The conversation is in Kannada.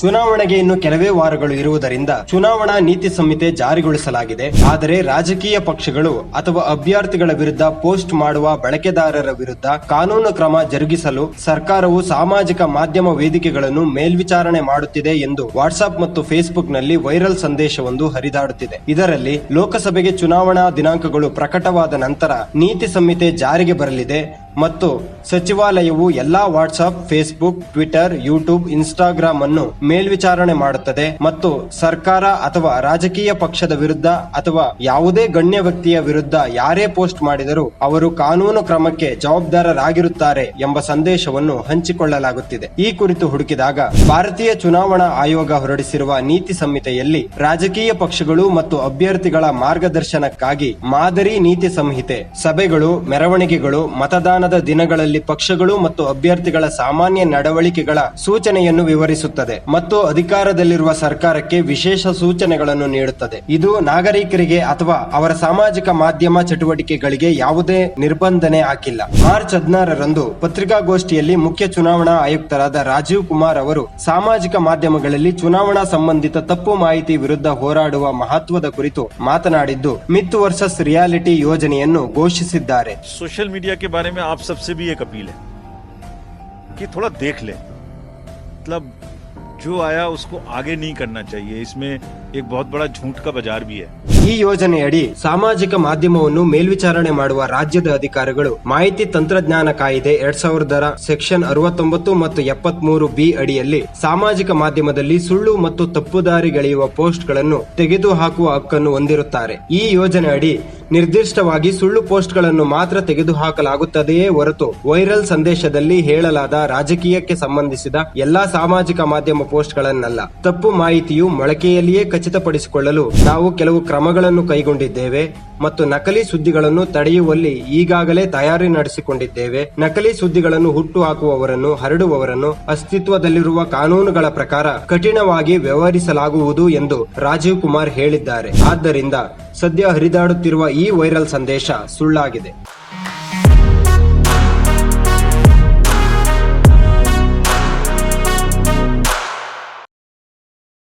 ಚುನಾವಣೆಗೆ ಇನ್ನು ಕೆಲವೇ ವಾರಗಳು ಇರುವುದರಿಂದ ಚುನಾವಣಾ ನೀತಿ ಸಂಹಿತೆ ಜಾರಿಗೊಳಿಸಲಾಗಿದೆ. ಆದರೆ ರಾಜಕೀಯ ಪಕ್ಷಗಳು ಅಥವಾ ಅಭ್ಯರ್ಥಿಗಳ ವಿರುದ್ಧ ಪೋಸ್ಟ್ ಮಾಡುವ ಬಳಕೆದಾರರ ವಿರುದ್ಧ ಕಾನೂನು ಕ್ರಮ ಜರುಗಿಸಲು ಸರ್ಕಾರವು ಸಾಮಾಜಿಕ ಮಾಧ್ಯಮ ವೇದಿಕೆಗಳನ್ನು ಮೇಲ್ವಿಚಾರಣೆ ಮಾಡುತ್ತಿದೆ ಎಂದು ವಾಟ್ಸ್ಆಪ್ ಮತ್ತು ಫೇಸ್ಬುಕ್ನಲ್ಲಿ ವೈರಲ್ ಸಂದೇಶವೊಂದು ಹರಿದಾಡುತ್ತಿದೆ. ಇದರಲ್ಲಿ ಲೋಕಸಭೆಗೆ ಚುನಾವಣಾ ದಿನಾಂಕಗಳು ಪ್ರಕಟವಾದ ನಂತರ ನೀತಿ ಸಂಹಿತೆ ಜಾರಿಗೆ ಬರಲಿದೆ. ಮತ್ತು ಸಚಿವಾಲಯವು ಎಲ್ಲಾ WhatsApp, Facebook, Twitter, YouTube, Instagram ಅನ್ನು ಮೇಲ್ವಿಚಾರಣೆ ಮಾಡುತ್ತದೆ ಮತ್ತು ಸರ್ಕಾರ ಅಥವಾ ರಾಜಕೀಯ ಪಕ್ಷದ ವಿರುದ್ಧ ಅಥವಾ ಯಾವುದೇ ಗಣ್ಯ ವ್ಯಕ್ತಿಯ ವಿರುದ್ಧ ಯಾರೇ ಪೋಸ್ಟ್ ಮಾಡಿದರೂ ಅವರು ಕಾನೂನು ಕ್ರಮಕ್ಕೆ ಜವಾಬ್ದಾರರಾಗಿರುತ್ತಾರೆ ಎಂಬ ಸಂದೇಶವನ್ನು ಹಂಚಿಕೊಳ್ಳಲಾಗುತ್ತಿದೆ. ಈ ಕುರಿತು ಹುಡುಕಿದಾಗ ಭಾರತೀಯ ಚುನಾವಣಾ ಆಯೋಗ ಹೊರಡಿಸಿರುವ ನೀತಿ ಸಂಹಿತೆಯಲ್ಲಿ ರಾಜಕೀಯ ಪಕ್ಷಗಳು ಮತ್ತು ಅಭ್ಯರ್ಥಿಗಳ ಮಾರ್ಗದರ್ಶನಕ್ಕಾಗಿ ಮಾದರಿ ನೀತಿ ಸಂಹಿತೆ, ಸಭೆಗಳು, ಮೆರವಣಿಗೆಗಳು ಮತದಾನದ ದಿನಗಳಲ್ಲಿ ಪಕ್ಷಗಳು ಮತ್ತು ಅಭ್ಯರ್ಥಿಗಳ ಸಾಮಾನ್ಯ ನಡವಳಿಕೆಗಳ ಸೂಚನೆಯನ್ನು ವಿವರಿಸುತ್ತದೆ ಮತ್ತು ಅಧಿಕಾರದಲ್ಲಿರುವ ಸರ್ಕಾರಕ್ಕೆ ವಿಶೇಷ ಸೂಚನೆಗಳನ್ನು ನೀಡುತ್ತದೆ. ಇದು ನಾಗರಿಕರಿಗೆ ಅಥವಾ ಅವರ ಸಾಮಾಜಿಕ ಮಾಧ್ಯಮ ಚಟುವಟಿಕೆಗಳಿಗೆ ಯಾವುದೇ ನಿರ್ಬಂಧನೆ ಹಾಕಿಲ್ಲ. ಮಾರ್ಚ್ ಹದಿನಾರರಂದು ಪತ್ರಿಕಾಗೋಷ್ಠಿಯಲ್ಲಿ ಮುಖ್ಯ ಚುನಾವಣಾ ಆಯುಕ್ತರಾದ ರಾಜೀವ್ ಕುಮಾರ್ ಅವರು ಸಾಮಾಜಿಕ ಮಾಧ್ಯಮಗಳಲ್ಲಿ ಚುನಾವಣಾ ಸಂಬಂಧಿತ ತಪ್ಪು ಮಾಹಿತಿ ವಿರುದ್ಧ ಹೋರಾಡುವ ಮಹತ್ವದ ಕುರಿತು ಮಾತನಾಡಿದ್ದು ಮಿತ್ ವರ್ಸಸ್ ರಿಯಾಲಿಟಿ ಯೋಜನೆಯನ್ನು ಘೋಷಿಸಿದ್ದಾರೆ. ಸೋಶಿಯಲ್ ಮೀಡಿಯಾ आप सबसे भी एक अपील है कि थोड़ा देख लें मतलब जो आया उसको आगे नहीं करना चाहिए इसमें एक बहुत बड़ा झूठ का बाजार भी है ಈ ಯೋಜನೆಯಡಿ ಸಾಮಾಜಿಕ ಮಾಧ್ಯಮವನ್ನು ಮೇಲ್ವಿಚಾರಣೆ ಮಾಡುವ ರಾಜ್ಯದ ಅಧಿಕಾರಿಗಳು ಮಾಹಿತಿ ತಂತ್ರಜ್ಞಾನ ಕಾಯ್ದೆ ಎರಡ್ ಸಾವಿರದರ ಸೆಕ್ಷನ್ ಅರವತ್ತೊಂಬತ್ತು ಮತ್ತು ಎಪ್ಪತ್ಮೂರು ಬಿ ಅಡಿಯಲ್ಲಿ ಸಾಮಾಜಿಕ ಮಾಧ್ಯಮದಲ್ಲಿ ಸುಳ್ಳು ಮತ್ತು ತಪ್ಪುದಾರಿಗೆಳೆಯುವ ಪೋಸ್ಟ್ಗಳನ್ನು ತೆಗೆದುಹಾಕುವ ಹಕ್ಕನ್ನು ಹೊಂದಿರುತ್ತಾರೆ ಈ ಯೋಜನೆ ಅಡಿ ನಿರ್ದಿಷ್ಟವಾಗಿ ಸುಳ್ಳು ಪೋಸ್ಟ್ಗಳನ್ನು ಮಾತ್ರ ತೆಗೆದುಹಾಕಲಾಗುತ್ತದೆಯೇ ಹೊರತು ವೈರಲ್ ಸಂದೇಶದಲ್ಲಿ ಹೇಳಲಾದ ರಾಜಕೀಯಕ್ಕೆ ಸಂಬಂಧಿಸಿದ ಎಲ್ಲಾ ಸಾಮಾಜಿಕ ಮಾಧ್ಯಮ ಪೋಸ್ಟ್ಗಳನ್ನಲ್ಲ. ತಪ್ಪು ಮಾಹಿತಿಯು ಮೊಳಕೆಯಲ್ಲಿಯೇ ಖಚಿತಪಡಿಸಿಕೊಳ್ಳಲು ನಾವು ಕೆಲವು ಕ್ರಮಗಳನ್ನು ಕೈಗೊಂಡಿದ್ದೇವೆ ಮತ್ತು ನಕಲಿ ಸುದ್ದಿಗಳನ್ನು ತಡೆಯುವಲ್ಲಿ ಈಗಾಗಲೇ ತಯಾರಿ ನಡೆಸಿಕೊಂಡಿದ್ದೇವೆ. ನಕಲಿ ಸುದ್ದಿಗಳನ್ನು ಹುಟ್ಟು ಹಾಕುವವರನ್ನು ಹರಡುವವರನ್ನು ಅಸ್ತಿತ್ವದಲ್ಲಿರುವ ಕಾನೂನುಗಳ ಪ್ರಕಾರ ಕಠಿಣವಾಗಿ ವ್ಯವಹರಿಸಲಾಗುವುದು ಎಂದು ರಾಜೀವ್ ಕುಮಾರ್ ಹೇಳಿದ್ದಾರೆ. ಆದ್ದರಿಂದ ಸದ್ಯ ಹರಿದಾಡುತ್ತಿರುವ ಈ ವೈರಲ್ ಸಂದೇಶ ಸುಳ್ಳಾಗಿದೆ.